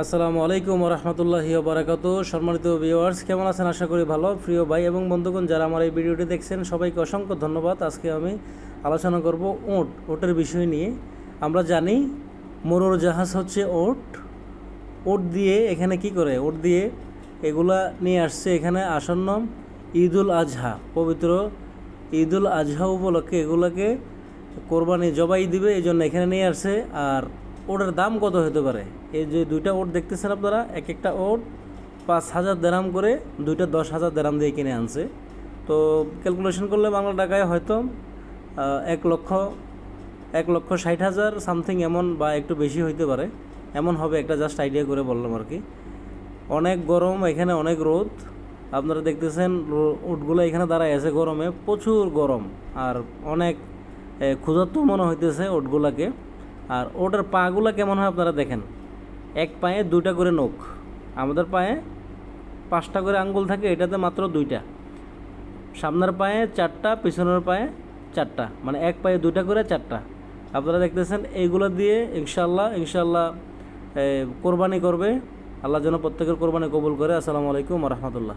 আসসালামু আলাইকুম রহমতুল্লাহি বারাকাতু সম্মানিত ভিউয়ার্স কেমন আছেন? আশা করি ভালো। প্রিয় ভাই এবং বন্ধুগণ, যারা আমার এই ভিডিওটি দেখছেন, সবাইকে অসংখ্য ধন্যবাদ। আজকে আমি আলোচনা করব ওট ওটের বিষয় নিয়ে। আমরা জানি মরুর জাহাজ হচ্ছে ওট ওট দিয়ে এখানে কি করে? ওট দিয়ে এগুলা নিয়ে আসছে এখানে আসন্ন ঈদুল আজহা, পবিত্র ঈদুল আজহা উপলক্ষে এগুলাকে কোরবানি জবাই দিবে এই জন্য এখানে নিয়ে আসছে। আর ওটার দাম কত হতে পারে? এই যে দুইটা ওট দেখতেছেন আপনারা, এক একটা ওট পাঁচ হাজার দেরাম করে দুইটা দশ হাজার দেরাম দিয়ে কিনে আনছে। তো ক্যালকুলেশন করলে বাংলা টাকায় হয়তো এক লক্ষ এক লক্ষ ষাট হাজার সামথিং এমন বা একটু বেশি হইতে পারে। এমন হবে একটা জাস্ট আইডিয়া করে বললাম আর কি। অনেক গরম, এখানে অনেক রোদ। আপনারা দেখতেছেন উটগুলো এখানে দাঁড়ায় আছে গরমে, প্রচুর গরম। আর অনেক ক্ষুধার্ত মনে হইতেছে ওটগুলাকে। আর ওটার পাগুলো কেমন হয় আপনারা দেখেন। এক পায়ে দুইটা করে নখ। আমাদের পায়ে পাঁচটা করে আঙ্গুল থাকে, এটাতে মাত্র দুইটা। সামনের পায়ে চারটা, পিছনের পায়ে চারটা। মানে এক পায়ে দুইটা করে চারটা। আপনারা দেখতেছেন, এইগুলো দিয়ে ইনশাল্লাহ ইনশাল্লাহ কোরবানি করবে। আল্লাহ যেন প্রত্যেকের কোরবানি কবুল করে। আসসালামু আলাইকুম রহমতুল্লাহ।